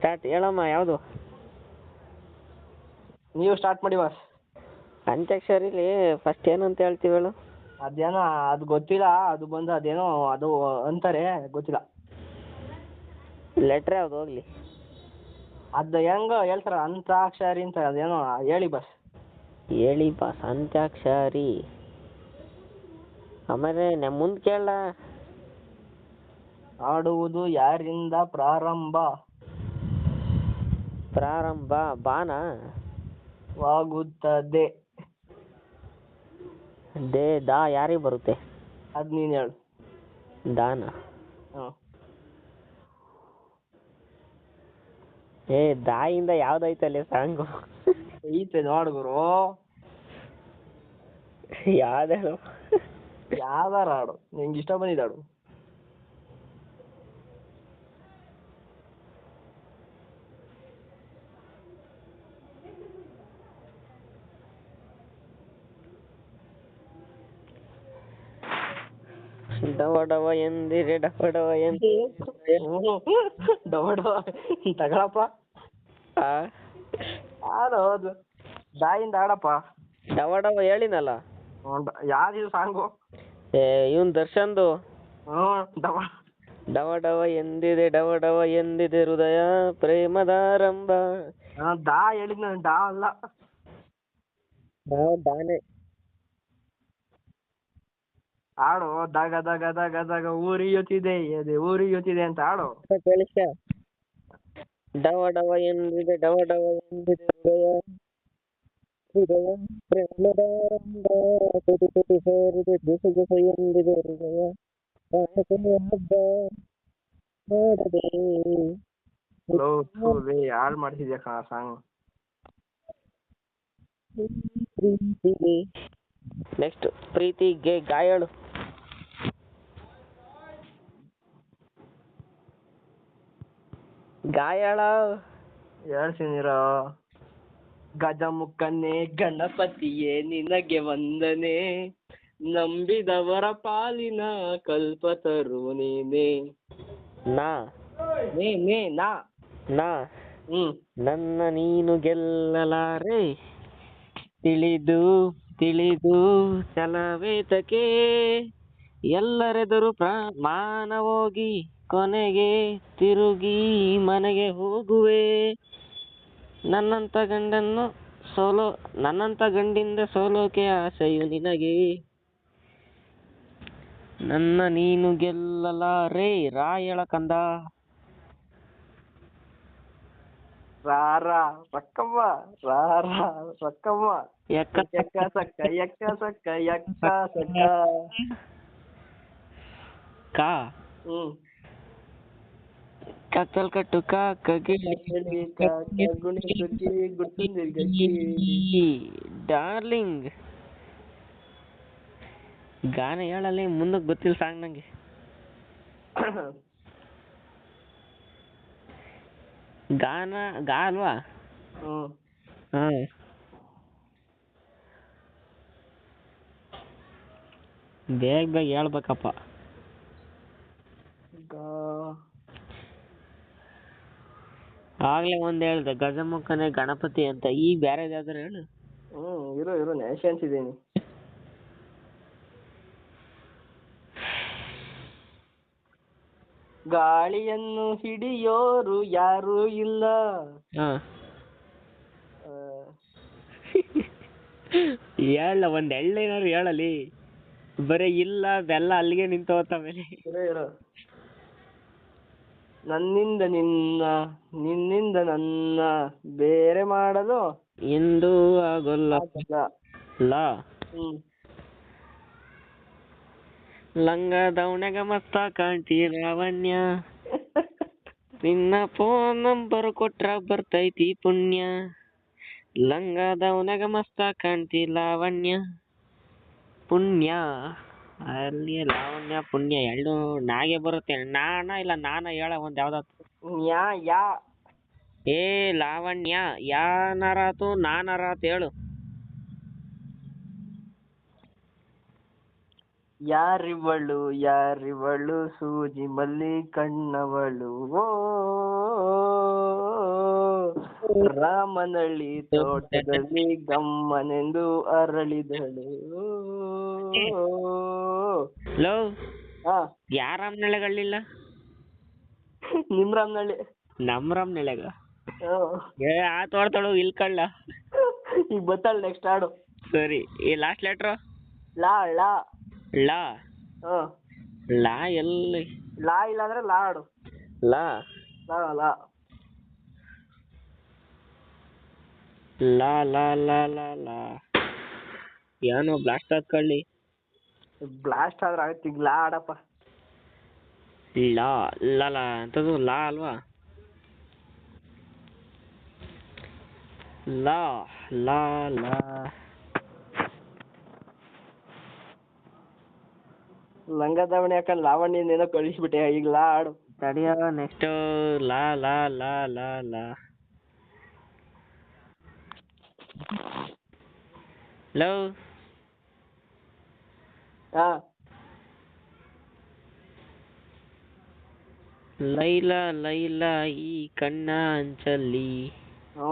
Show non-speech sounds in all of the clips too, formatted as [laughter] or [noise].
Start ಹೇಳಮ್ಮ ಯಾವುದು? ನೀವು ಸ್ಟಾರ್ಟ್ ಮಾಡಿ ಬಾಸ್ ಅಂತ್ಯಾಕ್ಷರಿಲಿ ಫಸ್ಟ್ ಏನಂತ ಹೇಳ್ತೀವಿ ಹೇಳು. ಅದೇನೋ ಅದು ಗೊತ್ತಿಲ್ಲ ಅದು ಬಂದು ಅದೇನೋ ಅದು ಅಂತಾರೆ ಗೊತ್ತಿಲ್ಲ. ಲೆಟ್ರ್ ಯಾವ್ದು ಹೋಗ್ಲಿ. ಅದು ಹೆಂಗ ಹೇಳ್ತಾರ ಅಂತ್ಯಾಕ್ಷರಿ ಅಂತ ಅದೇನೋ ಹೇಳಿ ಬಾಸ್ ಹೇಳಿ ಬಾಸ್ ಅಂತ್ಯಾಕ್ಷರಿ ಆಮೇಲೆ ನಮ್ಮ ಮುಂದೆ ಕೇಳ ಆಡುವುದು ಯಾರಿಂದ ಪ್ರಾರಂಭ? ಪ್ರಾರಂಭ ಬಾನ? ವಾಗುತ್ತದೆ. ದೇ ದಾ ಯಾರಿಗೆ ಬರುತ್ತೆ? ಅದು ನೀನ್ ಹೇಳು. ದಾನ? ಏ ದಾಯಿಂದ ಯಾವ್ದೈತಲ್ಲಿ ಸಾಂಗ್? ಐತೆ ನೋಡು ಗುರು. ಹೇಳು? ಯಾವ್ದಾರ ಹಾಡು. ನಿಂಗೆ ಇಷ್ಟ ಬಂದಿದ್ದು ಹಾಡು. ಡವ ಡವ ಎಂದಿರೆ ಡವ ಡವ ಎಂದಿರೆ ಡವ ಡವ ತಗೊಳಪ್ಪ. ಆ? ಹೌದು ದಾಯಿಂದ ಆಡಪ್ಪ ಡವ ಡವ ಹೇಳಿನಲ್ಲ ಯಾವ್ದು ಸಾಂಗು? ಏ ಇವನ್ ದರ್ಶನ್ದು. ಹ್ಞೂ ಡವ ಡವ ಡವ ಎಂದಿದೆ ಡವ ಡವ ಎಂದಿದೆ ಹೃದಯ ಪ್ರೇಮದಾರಂಭ. ಆ, ದಾ ಹೇಳಿದ್ ನಾನು ಡಾ ಅಲ್ಲ. ನಾವು ದಾನೆ ಆಡು ದಗ ದಗ ದಗ ದಗ ಊರಿಯುತ್ತಿದೆ ಎದೆ ಊರಿಯುತ್ತಿದೆ ಅಂತ ಆಡು ಕೇಳಿಸ ಡವ ಡವ ಎಂದಿದೆ ಡವ ಡವ ಎಂದಿದೆ ಹೃದಯ. ಹೃದಯ ಪ್ರೇಮದಾರಂಭ ತುಟಿ ತುಟಿ ಸೇರಿದೆ ಗುಸು ಗುಸು ಎಂದಿದೆ ಹೃದಯ. ಕಾಣುತ್ತದೆ ಹಬ್ಬ ಮಾಡದೆ. ಹಾಳು ಮಾಡ್ತಿದ್ಯಾ ಕಣ ಸಾಂಗ್ ಪ್ರೀತಿಗೆ ನೆಕ್ಸ್ಟ್ ಪ್ರೀತಿಗೆ ಗಾಯಳು. ಗಾಯಳ. ಗಜ ಗಜಮುಖನೇ ಗಣಪತಿಯೇ ನಿನಗೆ ವಂದನೆ. ನಂಬಿದವರ ಪಾಲಿನ ಕಲ್ಪತರು ನೀನೇ. ನಾ. ನೇ ನೇ ನಾ. ನಾ. ಹ್ಮ್. ನನ್ನ ನೀನು ಗೆಲ್ಲಲಾರೆ. ತಿಳಿದು ತಿಳಿದು ಚಲವೇತಕೆ. ಎಲ್ಲರೆದುರು ಮಾನ ಹೋಗಿ ಕೊನೆಗೆ ತಿರುಗಿ ಮನೆಗೆ ಹೋಗುವೆ. ನನ್ನಂತ ಗಂಡನ್ನು ಸೋಲೋ ನನ್ನಂತ ಗಂಡಿಂದ ಸೋಲೋಕೆ ಆಸೆಯು ನಿನಗೆ. ನನ್ನ ನೀನು ಗೆಲ್ಲಲಾರೆ ರಾಯಳ ಕಂದ. ರಾರ ರಕ್ಕಮ್ಮ ರಾರ ರಕ್ಕಮ್ಮ ಯಕ್ಕ ಸಕ್ಕ ಯಕ್ಕ ಸಕ್ಕ ಯಕ್ಕ ಸಕ್ಕ. ಕಾ. ಕಾಕ ಗುಣಿಸುತ್ತಿ ಗುಡ್ತಿಂದಿರ್ಗಟ್ಟಿ. ಡಾರ್ಲಿಂಗ್. ಗಾನ ಹೇಳಲ್ಲಿ ಮುಂದಕ್ಕೆ ಗೊತ್ತಿಲ್ಲ ಸಾಂಗ್ ನಂಗೆ. ಗಾನ ಗಾ ಅಲ್ವಾ? ಹಾ. ಬೇಗ ಬೇಗ ಹೇಳ್ಬೇಕಪ್ಪ. ಆಗ್ಲೇ ಒಂದ್ ಹೇಳ್ದೆ ಗಜಮುಖನೇ ಗಣಪತಿ ಅಂತ. ಈಗ ಬೇರೆ ಯಾವ್ದಾರು ಹೇಳು. ಹ್ಮ್ ಇರು ಇರು ಇದೀನಿ ಗಾಳಿಯನ್ನು ಹಿಡಿಯೋರು ಯಾರು ಇಲ್ಲ. ಹಾ. ಆ, [laughs] ಹೇಳ ಒಂದ್ ಎಳ್ಳೇನಾರು ಹೇಳಲಿ. ಬರೀ ಇಲ್ಲ ಬೆಲ್ಲ ಅಲ್ಲಿಗೆ ನಿಂತೋತಮೇಲೆ ಇರು ಇರು. ನನ್ನಿಂದ ನಿನ್ನ ನಿನ್ನಿಂದ ನನ್ನ ಬೇರೆ ಮಾಡಲು ಎಂದು ಆಗೋಲ್ಲ. ಲಾ. ಹ್ಮ್. ಲಂಗ ದೌಣಗ ಮಸ್ತ ಕಾಣ್ತಿ ಲಾವಣ್ಯ ನಿನ್ನ ಫೋನ್ ನಂಬರ್ ಕೊಟ್ರ ಬರ್ತೈತಿ ಪುಣ್ಯ. ಲಂಗ ದವಣಗ ಮಸ್ತ ಕಾಣ್ತಿ ಲಾವಣ್ಯ ಪುಣ್ಯ. ಅಲ್ಲಿ ಲಾವಣ್ಯ ಪುಣ್ಯ ಎರಡು ನಾಗೆ ಬರುತ್ತೆ. ನಾನ ಇಲ್ಲ ನಾನ ಹೇಳ ಒಂದ್ ಯಾವ್ದಾತು ಯಾ ಯಾ. ಏ ಲಾವಣ್ಯ ಯಾನರಾತು ನಾನರಾತು ಹೇಳು. ಯಾರಿವಳು ಯಾರಿವಳು? ಸೂಜಿ ಮಲ್ಲಿ ಕಣ್ಣವಳು ಓ ರಾಮನಳ್ಳಿ ತೋಟದಲ್ಲಿ ಗಮ್ಮನೆಂದು ಅರಳಿದಳು. ಹಲೋ ಹಾ. ರಾಮನಳ್ಳಿಗಳಿಲ್ಲ? ನಿಮ್ ರಾಮನಳ್ಳಿ. ನಮ್ ರಾಮ್ ಹ್ಮ್. ಏ ಆ ತೋಡ್ತಾಳು ಇಲ್ಲಿ ಕಳ್ಳ. ಈಗ ಬತ್ತಾಳ ನೆಕ್ಸ್ಟ್ ಆಡು ಸರಿ ಈ ಲಾಸ್ಟ್ ಲೆಟ್ರು ಲಾ ಲಾ. ಲಾ. ಹಾ. ಲಾ ಎಲ್ಲಿ? ಲಾ ಇಲ್ಲ ಅಂದ್ರೆ ಲಾ ಲ ಲಾ. ಲಾ ಲಾ. ಲಾ ಲಾ ಲಾ ಲಾ ಲಾ. ಏನೋ ಬ್ಲಾಸ್ಟ್ ಹಾಕೊಳ್ಳಿ ಬ್ಲಾಸ್ಟ್ ಆದ್ರೆ ಆಗುತ್ತೆ ಈಗ ಲಾ ಆಡಪ್ಪ. ಲಾ ಲಾ ಲಾ. ಅಂತದು ಲಾ ಅಲ್ವಾ? ಲಾ ಲಾ ಲಾ. ಲಂಗ ದಾವಣಿ ಹಾಕೊಂಡು ಏನೋ ಕಳಿಸ್ಬಿಟ್ಟೆ ಈಗ ಲಾ ಆಡು. ತಡಿಯೋ ನೆಕ್ಸ್ಟ್ ಲಾ ಲಾ ಲಾ ಲಾ ಲಾ. ಹಲೋ ಹಾ. ಲೈಲಾ ಲೈಲಾ ಈ ಕಣ್ಣ ಅಂಚಲ್ಲಿ ಓ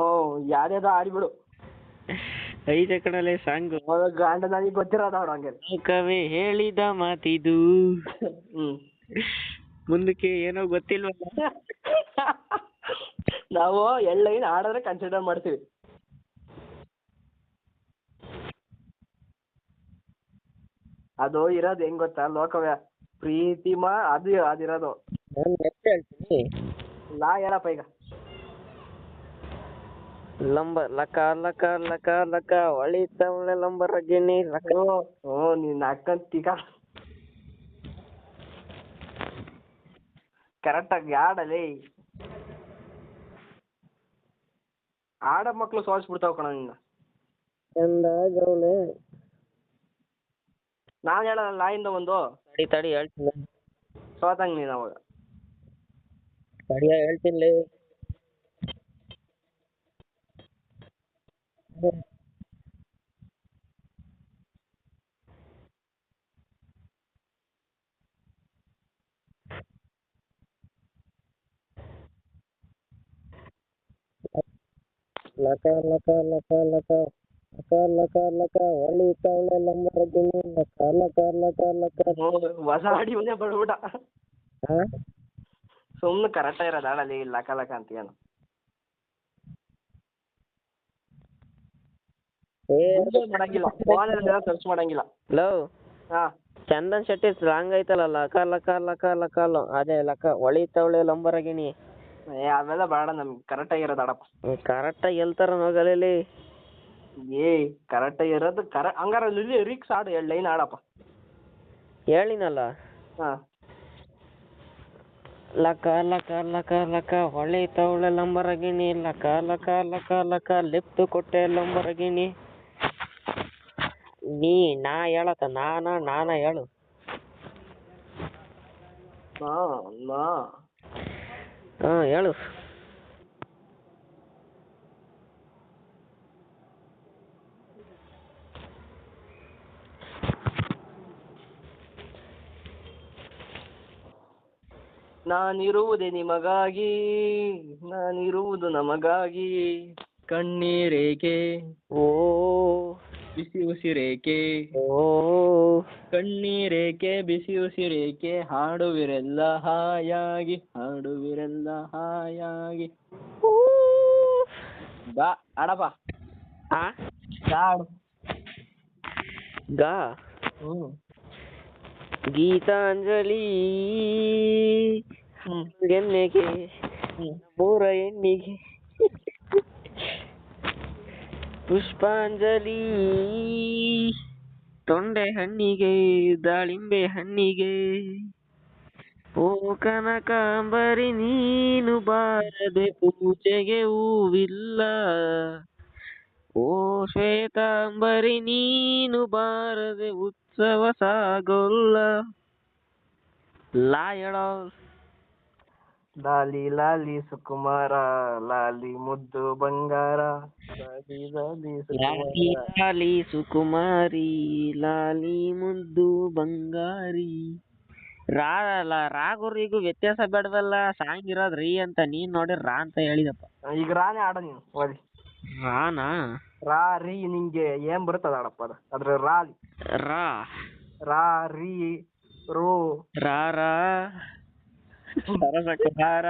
ಯಾವ್ದಾವ್ದೋ ಆಡಿಬಿಡು. ಐತೆ ಕಣಲೆ ಸಾಂಗ್. ಗಾಂಡ ನನಗೆ ಗೊತ್ತಿರೋದು ಅವ್ರು ಹಂಗೆ. ಲೋಕವೇ ಹೇಳಿದ ಮಾತಿದು. ಮುಂದಕ್ಕೆ ಏನೋ ಗೊತ್ತಿಲ್ವಲ್ಲ? ನಾವು ಎಳ್ಳೈನ್ ಆಡಿದ್ರೆ ಕನ್ಸಿಡರ್ ಮಾಡ್ತೀವಿ. ಅದು ಇರೋದು ಹೆಂಗ್ ಗೊತ್ತಾ? ಲೋಕವ್ಯ. ಪ್ರೀತಿ ಮಾ ಅದು ಅದಿರೋದು. ಹೇಳ್ತೀನಿ. ಲಾ ಹೇಳಪ್ಪ ಈಗ. ಲಂಬ ಲಕ ಲಕ ಲಕ ಲಕ ಹೊಳಿತವಳೆ ಲಂಬ ಗಿಣಿ ಲಕ. ಓ ನೀನ್ ಕರೆಕ್ಟ್ ಕರೆಕ್ಟಾಗಿ ಆಡಲಿ. ಆಡ ಮಕ್ಳು ಸೋಲ್ಸ್ಬಿಡ್ತಾವ ಕಣ ನಿನ್ನ ಚಂದಾಗವಳೆ ನಾನ್ ಹೇಳಲ್ಲ ಲಾಯಿಂದ ಒಂದು ತಡಿ ತಡಿ ಹೇಳ್ತೀನಿ. ಸೋತಂಗ್ ನೀನ್ ಅವಾಗ. ತಡಿಯ ಹೇಳ್ತೀನಿ ಲಕ ಲಕ ಲಕ ಲಕ ಲಕ ಲಕ ಲಕ ಹೊಳಿತವಳೆ ತವಳೆ ಗಿಣಿ ಲಕ ಲಕ ಲಕ ಲಕ ಹೊಸ ಹಾಡಿ ಮುಂದೆ ಹಾ ಸುಮ್ನೆ ಕರೆಕ್ಟ್ ಇರೋದು ಹಾಡಲ್ಲಿ ಲಕ ಲಕ ಅಂತ ಏನು ಏ ಮಾಡಂಗಿಲ್ಲ ಫೋನಲ್ಲಿ ಸರ್ಚ್ ಮಾಡಂಗಿಲ್ಲ ಲವ್ ಹಾ ಚಂದನ್ ಶೆಟ್ಟಿ ಸಾಂಗ್ ಐತಲ್ಲ ಲಕ ಲಕ ಲಕ ಲಕ ಲೋ ಅದೇ ಲಕ ತವಳೆ ಲಂಬರಗಿಣಿ ಏ ಅವೆಲ್ಲ ಬೇಡ ನಮ್ಗೆ ಕರೆಕ್ಟ್ ಆಗಿರೋದು ಆಡಪ್ಪ. ಕರೆಕ್ಟ್ ಆಗಿ ಎಲ್ತಾರ ನೋಗಲಲ್ಲಿ ಏ ಕರೆಕ್ಟ್ ಇರೋದು ಕರ ಹಂಗಾರ ಲಿರಿಕ್ಸ್ ಆಡು ಎರಡು ಲೈನ್ ಆಡಪ್ಪ. ಹೇಳಿನಲ್ಲ ಹಾ. ಲಕ ಲಕ ಲಕ ಲಕ ಹೊಳಿತವಳೆ ಲಂಬರಗಿಣಿ ಲಕ ಲಕ ಲಕ ಲಕ ಲಿಪ್ತು ಕೊಟ್ಟೆ ಲಂಬರಗಿಣಿ. ನೀ ನಾ ಹೇಳತ್ತ ನಾನ ನಾನ ಹೇಳು. ಹಾ ನಾ. ಹಾ ಹೇಳು. ನಾನಿರುವುದೇ ನಿಮಗಾಗಿ ನಾನಿರುವುದು ನಮಗಾಗಿ ಕಣ್ಣೀರೇಕೆ? ಓ ಬಿಸಿ ಉಸಿರೇಕೆ ಓ. ಕಣ್ಣೀರೇಕೆ ಬಿಸಿ ಉಸಿರೇಕೆ ಹಾಡುವಿರೆಲ್ಲ ಹಾಯಾಗಿ ಹಾಡುವಿರೆಲ್ಲ ಹಾಯಾಗಿ. ಬಾ ಆಡಪ್ಪ. ಆ? ಆಡು. ಗಾ? ಹ್ಮ್ ಗೀತಾಂಜಲಿ. ಎಣ್ಣೆಗೆ ಬೋರ ಮೂರ ಎಣ್ಣಿಗೆ ಪುಷ್ಪಾಂಜಲಿ. ತೊಂಡೆ ಹಣ್ಣಿಗೆ, ದಾಳಿಂಬೆ ಹಣ್ಣಿಗೆ. ಓ ಕನಕಾಂಬರಿ, ನೀನು ಬಾರದೆ ಪೂಜೆಗೆ ಹೂವಿಲ್ಲ. ಓ ಶ್ವೇತಾಂಬರಿ, ನೀನು ಬಾರದೆ ಉತ್ಸವ ಸಾಗೋಲ್ಲ. ಲಾ ಹೇಳೋ ಲಾಲಿ ಲಾಲಿ ಸುಕುಮಾರ ಲಾಲಿ ಮುದ್ದು ಬಂಗಾರ ಲಾಲಿ ಲಾಲಿ ಲಾಲಿ ಸುಕುಮಾರ. ಲಾಲಿ ಸುಕುಮಾರಿ ಲಾಲಿ ಮುದ್ದು ಬಂಗಾರಿ. ರಾ ಅಲ್ಲ ರಾಗುರಿಗೂ ವ್ಯತ್ಯಾಸ ಬೇಡದಲ್ಲ ಸಾಂಗ್ ಇರೋದ್ ರೀ ಅಂತ ನೀನ್ ನೋಡಿ ರಾ ಅಂತ ಹೇಳಿದಪ್ಪ. ಈಗ ರಾನೇ ಆಡ ನೀನು ಓದಿ ರಾನಾ? ರಾ ರೀ ನಿಂಗೆ ಏನ್ ಬರುತ್ತದ ಆಡಪ್ಪ ಅದು? ಅದ್ರ ರಾ. ರಾ. ರಾ ರೀ ರೋ. ರಾ ರಾ. ಸರಸ ಕುಮಾರ.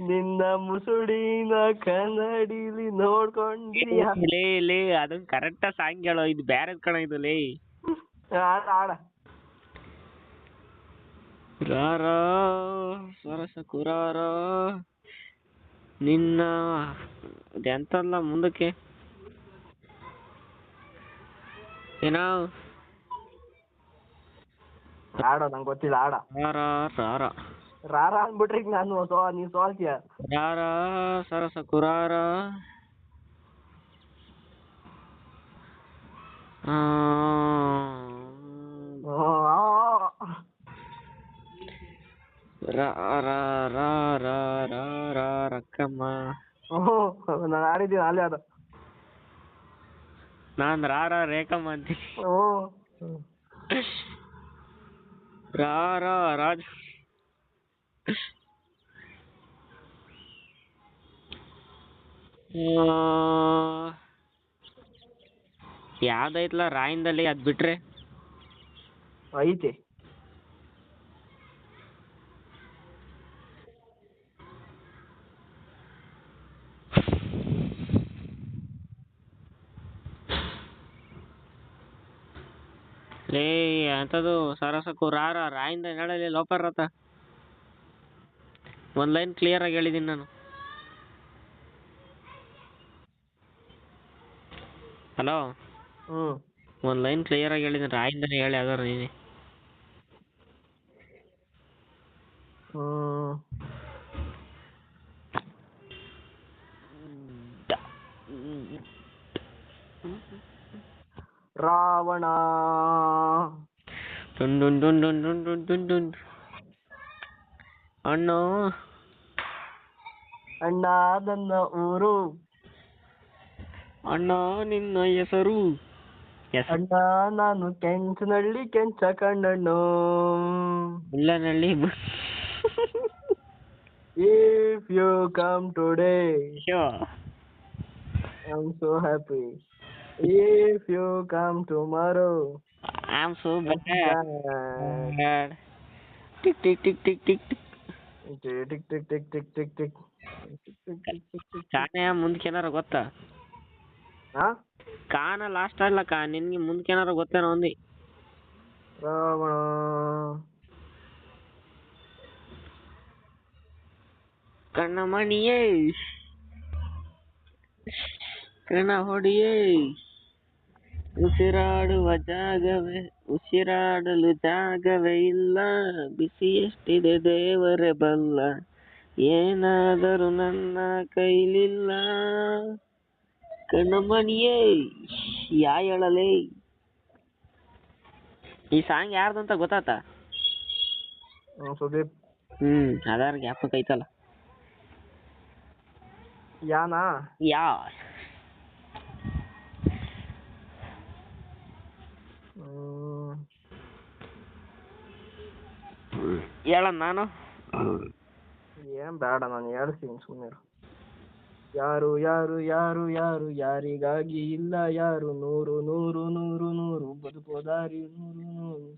ನಿನ್ನ ಮುಸುಡಿನ ಕನ್ನಡಿಲಿ ನೋಡ್ಕೊಂಡಿಯ. ಲೇ ಲೇ ಕರೆಕ್ಟ್ ಸಾಂಗ್ ಹೇಳೋ. ಇದು ಬ್ಯಾರೆದ್ ಕಣ ಇದು ಲೇ. ಸರಸ ಕುರಾರ. ನಿನ್ನ ಎಂತಲ್ಲ ಮುಂದಕ್ಕೆ? ಏನೋ? ಆಡೋ ನಂಗೆ ಗೊತ್ತಿಲ್ಲ ಆಡ. ರಾರ ರಾರ ರಾರ ಅಂದ್ಬಿಟ್ರೆ ಈಗ ನಾನು ಸೋ ನೀನ್ ಸೋಲ್ತೀಯ? ರಾರ ಸರಸ ಕುರಾರ. ರಕ್ಕಮ್ಮ. ನಾನು ಆಡಿದ್ದೀನಿ ಅಲ್ಲಿ ಅದು. ನಾನು ರಾರ ರೇಖಮ್ಮ ಅಂತೀನಿ. ಓ. ರಾ ರಾ ರಾಜ್ ಯಾವ್ದೈತ್ಲ ರಾಯಿಂದಲ್ಲಿ ಅದ್ ಬಿಟ್ರೆ? ಐತೆ. ಲೇ ಅಂತದು ಸರಸಕ್ಕು ರಾರ ರಾಯಿಂದ ಹೇಳಲಿ ಲೋಪರ್ ರಥ. ಒಂದ್ ಲೈನ್ ಕ್ಲಿಯರ್ ಆಗಿ ಹೇಳಿದೀನಿ ನಾನು. Hello hmm. ಒಂದ್ ಲೈನ್ ಕ್ಲಿಯರ್ ಆಗಿ ಹೇಳಿದೀನಿ ರಾಯಿಂದನೇ ಹೇಳಿ ಯಾವ್ದಾರು ನೀನೆ. Ravana. Dun dun dun dun dun dun dun dun. ಅಣ್ಣ ಅಣ್ಣ ನನ್ನ ಊರು. ಅಣ್ಣ ನಿನ್ನ ಹೆಸರು? ಅಣ್ಣ ನಾನು Kenchanahalli Kencha ಕಣ್ಣಣ್ಣು Mullanahalli if you come today I am so happy if you come tomorrow I'm so bad tick tick tick tick tick tick tick tick tick tick tick tick ಕಾನೆ ಮುಂದಕ್ಕೇನಾರ ಗೊತ್ತಾ ಕಾನ ಲಾಸ್ಟ್ ಅಲ್ಲ ಕಾ ನಿನ್ಗೆ ಮುಂದಕ್ಕೇನಾರ ಗೊತ್ತೇನೋ ಒಂದು ರಾವಣ ಕಣ್ಣಮಣಿಯೇ ಕಣ್ಣ ಹೊಡಿಯೇ ಉಸಿರಾಡುವ ಜಾಗವೇ ಉಸಿರಾಡಲು ಜಾಗವೇ ಇಲ್ಲ. ಬಿಸಿ ಎಷ್ಟಿದೆ ದೇವರೇ ಬಲ್ಲ ಏನಾದರೂ ನನ್ನ ಕೈಲಿಲ್ಲ. ಕಣ್ಣಮಣಿಯೇ ಯಾ ಹೇಳಲೇ ಈ ಸಾಂಗ್ ಯಾರ್ದು ಅಂತ ಗೊತ್ತಾತ? ಸುದೀಪ್. ಹ್ಮ್ ಅದಾರ ಜ್ಞಾಪಕ ಐತಲ್ಲ ಯಾನಾ? ಯಾ ಹ್ಮ್ ಹೇಳ ನಾನು. ಏನ್ ಬೇಡ ನಾನು ಹೇಳ್ತೀನಿ ಸುಮ್ಮನೆ ಯಾರು ಯಾರು ಯಾರು ಯಾರು ಯಾರಿಗಾಗಿ ಇಲ್ಲ ಯಾರು? ನೂರು ನೂರು ನೂರು ನೂರು. ಬದುಕೋದಾರಿ ನೂರು ನೂರು.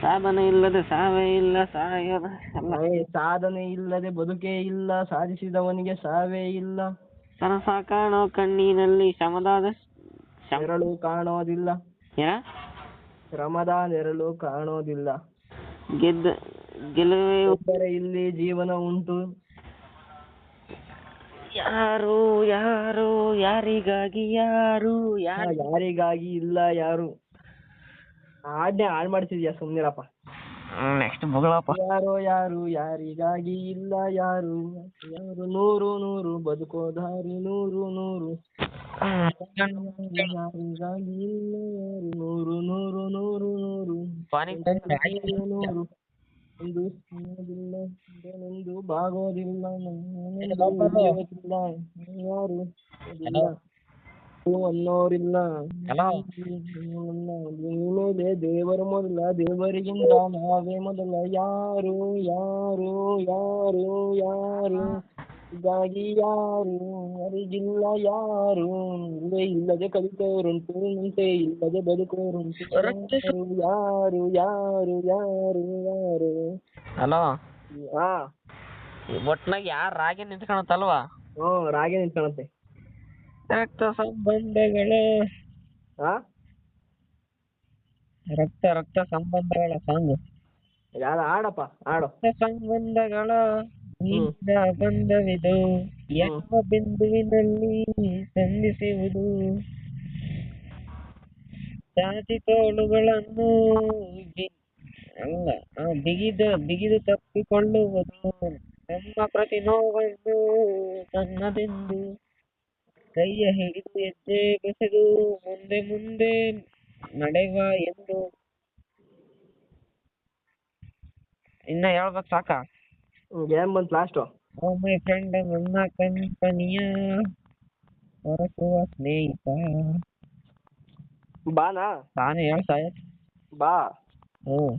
ಸಾಧನೆ ಇಲ್ಲದೆ ಸಾವೇ ಇಲ್ಲ ಸಾಯದ ಸಾಧನೆ ಇಲ್ಲದೆ ಬದುಕೇ ಇಲ್ಲ ಸಾಧಿಸಿದವನಿಗೆ ಸಾವೇ ಇಲ್ಲ. ಕನಸ ಕಾಣೋ ಕಣ್ಣಿನಲ್ಲಿ ಶ್ರಮದಾದ ಶ್ರಮ ನೆರಳು ಕಾಣೋದಿಲ್ಲ. ಏನ? ಶ್ರಮದ ನೆರಳು ಕಾಣೋದಿಲ್ಲ. ಗೆದ್ದ ಗೆಲುವೆ ಇಲ್ಲಿ ಜೀವನ ಉಂಟು. ಯಾರು ಯಾರು ಯಾರಿಗಾಗಿ ಯಾರು ಯಾರು ಯಾರಿಗಾಗಿ ಇಲ್ಲ ಯಾರು? ಹಾಡ್ನೆ ಹಾಡ್ ಮಾಡ್ತಿದ್ಯಾ ಸುಮ್ನಿರಪ್ಪ. ನೆಕ್ಸ್ಟ್ ಮಗಳಪ್ಪ. ಯಾರೋ ಯಾರು ಯಾರಿಗಾಗಿ ಇಲ್ಲ ಯಾರು? ಯಾರು ನೂರು ನೂರು ಬದುಕೋ ದಾರಿ ನೂರು ನೂರು. ಯಾರಿಗಾಗಿ ಇಲ್ಲ ಯಾರು? ನೂರು ನೂರು ನೂರು ನೂರು. ನೂರು. ಒಂದು ಒಂದು ಬಾಗೋದಿಲ್ಲ ನಾನೆಂದೂ ಉಳಿಯೋದಿಲ್ಲ. ಯಾರು. ಅನ್ನೋರಿಲ್ಲ. ಮೇಲೆ ದೇವರು ಮೊದಲ ದೇವರಿಗಿಂತ ನಾವೇ ಮೊದಲ. ಯಾರು ಯಾರು ಯಾರು ಯಾರು? ಹೀಗಾಗಿ ಯಾರು ಅರಿಗಿಲ್ಲ ಯಾರು? ಇಲ್ಲೇ ಇಲ್ಲದೆ ಕಲಿತವರುಂಟು ಮುಂದೆ ಇಲ್ಲದೆ ಬದುಕೋರುಂಟು. ಯಾರು ಯಾರು ಯಾರು ಯಾರು ಯಾರು? ಹಲೋ? ಹಾ. ಒಟ್ನಾಗ ಯಾರು ರಾಗಿ ನಿಂತ್ಕೊಳತ್ತಲ್ವಾ? ಹ್ಞೂ ರಾಗಿ ನಿಂತ್ಕೊಳತ್ತೆ. ರಕ್ತ ಸಂಬಂಧಗಳ. ಹಾ ರಕ್ತ ರಕ್ತ ಸಂಬಂಧಗಳ ಸಾಂಗ್. ಯಾರು ಆಡಪ್ಪ ಆಡು ರಕ್ತ ಸಂಬಂಧಗಳ ನಿಂದ ಬಂಧವಿದು ಯಾವ ಬಿಂದುವಿನಲ್ಲಿ ಸಂಧಿಸುವುದು. ಚಾಚಿ ತೋಳುಗಳನ್ನು ಅಲ್ಲ ಬಿಗಿದ ಬಿಗಿದು ಬಿಗಿದು ತಪ್ಪಿಕೊಳ್ಳುವುದು. ನಮ್ಮ ಪ್ರತಿ ನೋವನ್ನು ತನ್ನದೆಂದು ಕೈಯ ಹಿಡಿದು ಹೆಜ್ಜೆ ಬೆಸೆದು ಮುಂದೆ ಮುಂದೆ ನಡೆವ ಎಂದು. ಇನ್ನ ಹೇಳ್ಬೇಕು ಸಾಕಾ? ಏನ್ ಬಂತು ಲಾಸ್ಟು ಓ ಮೈ ಫ್ರೆಂಡ್ ನನ್ನ ಕಂಪನಿಯ ಹೊರಸುವ ಸ್ನೇಹಿತ. ಬಾನಾ? ತಾನೇ ಹೇಳ ಸಾಯ್. ಬಾ. ಹ್ಞೂ.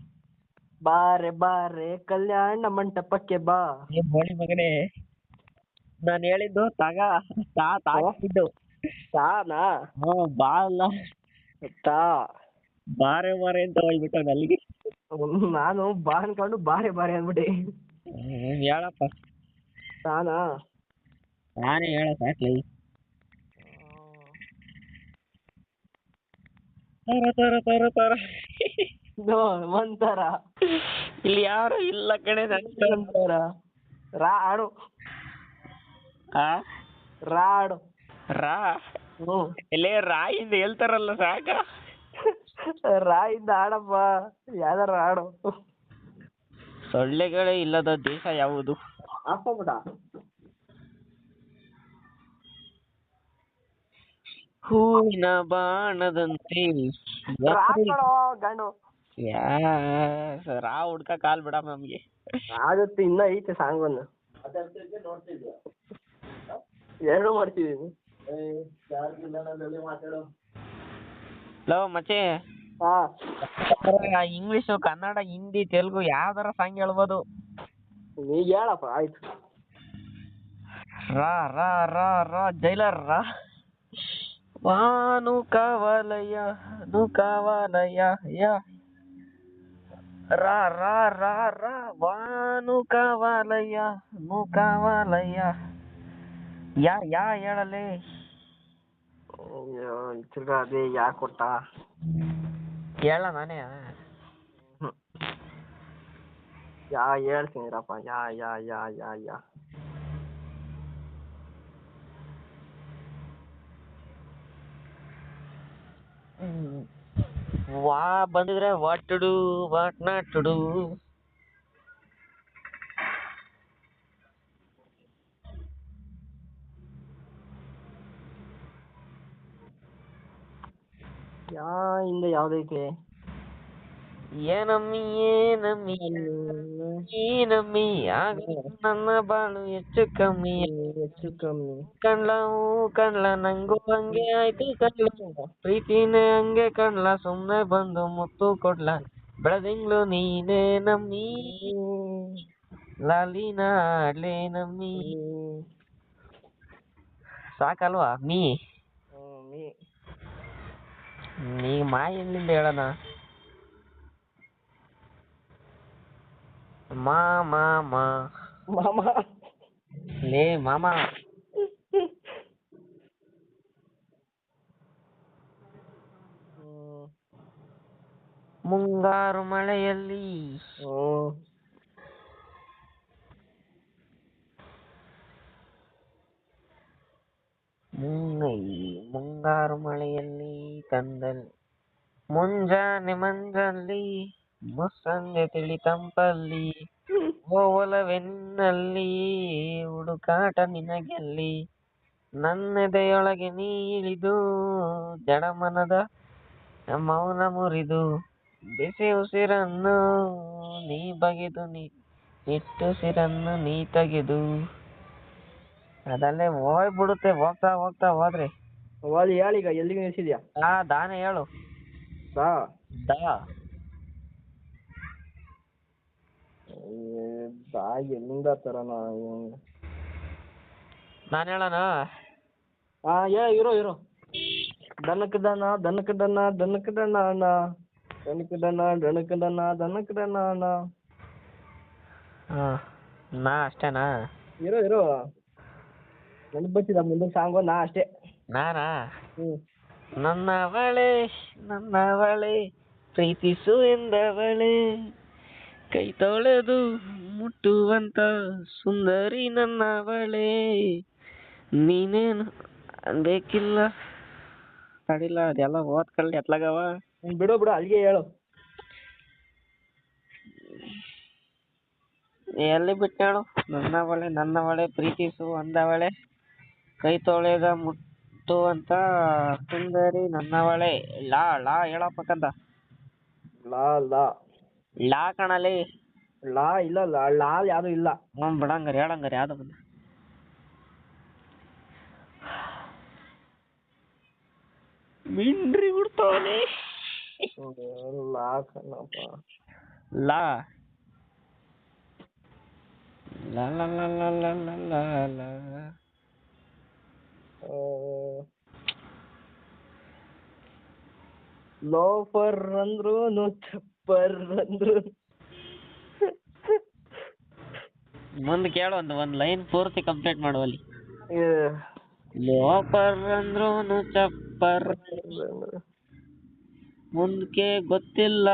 ಬಾರೆ ಬಾರೆ ಕಲ್ಯಾಣ ಮಂಟಪಕ್ಕೆ ಬಾ. ಏ ಬೋಳಿ ಮಗನೇ? ನಾನು ಹೇಳಿದ್ದು ತಗ. ತಾ ತಾಗಿದ್ದು ತಾನಾ ಹ್ಞೂ ಬಾ ಅಲ್ಲ. ತಾ ಬಾರೆ ಬಾರೆ ಅಂತ ಹೇಳ್ಬಿಟ್ಟ ಅಲ್ಲಿಗೆ ನಾನು ಬಾ ಅನ್ಕೊಂಡು ಬಾರೆ ಬಾರೆ ಅಂದ್ಬಿಟ್ಟೆ. ಹ್ಮ್, ಹೇಳಪ್ಪ. ತಾನಾ? ನಾನೇ ಹೇಳ? ಸಾಕ್ಲಿ ತರ ತರ ತರ ತರ. ನೋ ಒಂಥರ. ಇಲ್ಲಿ ಯಾರು ಇಲ್ಲ ಕಣೆ ನನ್ನ ಒಂಥರ ರಾ ಆಡು. ಆ? ರಾ ಆಡು. ರಾ? ಹ್ಞೂ. ಇಲ್ಲೇ ರಾಯಿಂದ ಹೇಳ್ತಾರಲ್ಲ ಸಾಕ? ರಾಯಿಂದ ಆಡಪ್ಪ. ಯಾವ್ದಾರ ಆಡು. ಸೊಳ್ಳೆಗಳೇ ಇಲ್ಲದ ದೇಶ ಯಾವುದು? ಹೂವಿನ ಬಾಣದಂತೆ ರಾ ಹುಡ್ಕ ಕಾಲ್ ಬಿಡ ನಮ್ಗೆ ಆಗುತ್ತೆ ಇನ್ನ ಐತೆ ಸಾಂಗ್ ಒಂದು ಎರಡು ಮಾಡ್ತಿದ್ದೀನಿ. ಹಲೋ ಮಚ್ಚೆ. ಹಾ. ಇಂಗ್ಲಿಷು ಕನ್ನಡ ಹಿಂದಿ ತೆಲುಗು ಯಾವ್ದಾರ ಸಾಂಗ್ ಹೇಳ್ಬೋದು. ನೀ ಹೇಳಪ್ಪ ಆಯ್ತು. ರಾ ರಾ ರಾ ರಾ ಜೈಲರ್ ರಾ. ವಾನು ಕವಲಯ ನು ಕವಲಯ ಯ. ರಾ ರಾ ರಾ ರಾ ವಾನು ಕವಲಯ ನು ಕವಲಯ. ಯಾ ಯಾ ಹೇಳಲೆ? ಅಯ್ಯೋ ತಿರ್ಗಾ ಅದೇ ಯಾಕೆ ಕೊಟ್ಟ ಹೇಳ ನಾನೇ ಹ್ಮ್. ಯಾ ಹೇಳ್ತೀನಿ ಇರಪ್ಪ ಯಾ ಯಾ ಯಾ ಯಾ ಯಾ ವಾ ಬಂದಿದ್ರೆ what to do what not to do ಯಾ ಹಿಂದೆ ಯಾವ್ದೈತೆ? ಏನಮ್ಮಿ ಏನಮ್ಮಿ ಏನಮ್ಮಿ ಆಗ ನನ್ನ ಬಾಳು ಹೆಚ್ಚು ಕಮ್ಮಿ. ಹೆಚ್ಚು ಕಮ್ಮಿ. ಕಣ್ಲ ಹೂ ಕಣ್ಲ ನಂಗೂ ಹಂಗೆ ಆಯ್ತು ಕಣ್ಲ. ಪ್ರೀತಿನೇ ಹಂಗೆ ಕಣ್ಲ ಸುಮ್ನೆ ಬಂದು ಮುತ್ತು ಕೊಡ್ಲ. ಬೆಳದಿಂಗ್ಳು ನೀನೇ ನಮ್ಮಿ. ಲಾಲಿನ ಆಡ್ಲೆ ನಮ್ಮಿ. ಸಾಕಲ್ವಾ ಮೀ? ನೀ ಮಾ ಎಲ್ಲಿಂದ ಹೇಳೋಣ? ಮಾ ಮಾ ಮಾ. ಮಾಮ. ಲೇ ಮಾಮ. ಮುಂಗಾರು ಮಳೆಯಲ್ಲಿ ಹ್ಮ್. ಮುಂಗಾರು ಮಳೆಯಲ್ಲಿ ತಂದಲ್ಲಿ ಮುಂಜಾನೆ ಮಂಜಲ್ಲಿ ಮುಸ್ಸಂಜೆ ತಿಳಿ ತಂಪಲ್ಲಿ, ಓವಲವೆನ್ನಲ್ಲಿ ಹುಡುಕಾಟ ನಿನಗೆಲ್ಲಿ, ನನ್ನೆದೆಯೊಳಗೆ ನೀ ಇಳಿದು ಜಡಮನದ ಮೌನ ಮುರಿದು ಬಿಸಿ ಉಸಿರನ್ನು ನೀ ಬಗೆದು ನೀ, ನಿಟ್ಟುಸಿರನ್ನು ನೀ ತೆಗೆದು ಅದಲ್ಲೇ ಹೋಗ್ಬಿಡುತ್ತೆ ಹೋಗ್ತಾ ಹೋಗ್ತಾ ಹೋದ್ರೆ. ಹೋಗಿ ಹೇಳೀಗ ಎಲ್ಲಿಗೆ ನಿಲ್ಸಿದ್ಯಾ? ಆ ದಾನೆ ಹೇಳು. ದಾ? ದಾ. ದಾ ಎಲ್ಲಿಂದ ತರೋಣ ನಾನು ಹೇಳೋಣ? ಹಾ ಏ ಇರೋ ಇರು. ದನಕ ದನ ದನಕ ದನ ದನಕ ದನ ಅಣ್ಣ. ದನಕ ದನ ದನಕ ದನ ದನಕ ದನ ಅಣ್ಣ. ಹಾ ನಾ ಅಷ್ಟೇನಾ? ಇರೋ ಇರೋ. ನೆನಪು ಬಚ್ಚಿದ ಸಾಂಗ್ ಸಾಂಗು ನಾ ಅಷ್ಟೇ. ನಾನಾ? ಹ್ಞೂ ನನ್ನವಳೆ ನನ್ನವಳೆ ಪ್ರೀತಿಸು ಎಂದವಳೆ ಕೈ ತೊಳೆದು ಮುಟ್ಟುವಂತ ಸುಂದರಿ ನನ್ನವಳೆ ನೀನೇನು ಬೇಕಿಲ್ಲ ತಡಿಲ್ಲ ಅದೆಲ್ಲ ಓದ್ಕೊಳ್ಳಿ ಎತ್ಲಾಗವ. ಹ್ಮ್, ಬಿಡು ಬಿಡು ಅಲ್ಲಿಗೆ ಹೇಳು. ಎಲ್ಲಿ ಬಿಟ್ಟು ಹೇಳು? ನನ್ನವಳೆ ನನ್ನವಳೆ ಪ್ರೀತಿಸು ಅಂದವಳೆ. ಕೈ ತೊಳೆದ ಮುಟ್ಟುವಂತ ಸುಂದರಿ ನನ್ನವಳೆ. ಲಾ ಲಾ ಹೇಳಪ್ಪಕ್ಕಂತ. ಲಾ ಲಾ. ಲಾ ಕಣಲಿ ಲಾ. ಇಲ್ಲ ಲಾ ಲಾ ಯಾವುದು ಇಲ್ಲ. ಹ್ಞೂ ಬಿಡಂಗಾರೆ ಹೇಳಂಗಾರೆ ಯಾವ್ದು ಬಂದ ಮಿಂಡ್ರಿ ಬಿಡ್ತಾವನೆ ಹ್ಮ್, ಲಾ ಕಣಪ್ಪ. ಲಾ ಲಾ ಲಾ ಲಾ ಲಾ ಲಾ ಲಾ ಲಾ. ಲೋಫರ್ ಅಂದ್ರು ಚಪ್ಪರ್ ಅಂದ್ರು. ಮುಂದೆ ಕೇಳು ಒಂದು ಒಂದು ಲೈನ್ ಪೂರ್ತಿ ಕಂಪ್ಲೀಟ್ ಮಾಡುವಲ್ಲಿ ಲೋಫರ್ ಅಂದ್ರು ಅಂದ್ರೂನು ಚಪ್ಪರ್ ಮುಂದಕ್ಕೆ ಗೊತ್ತಿಲ್ಲ.